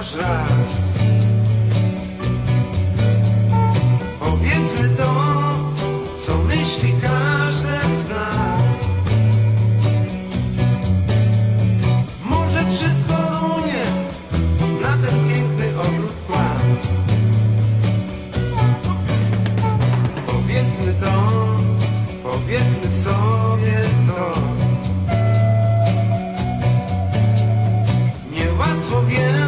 raz. Powiedzmy to, co myśli każde z nas. Może wszystko runie na ten piękny ogród kłamstw. Powiedzmy to, powiedzmy sobie to. łatwo wiem.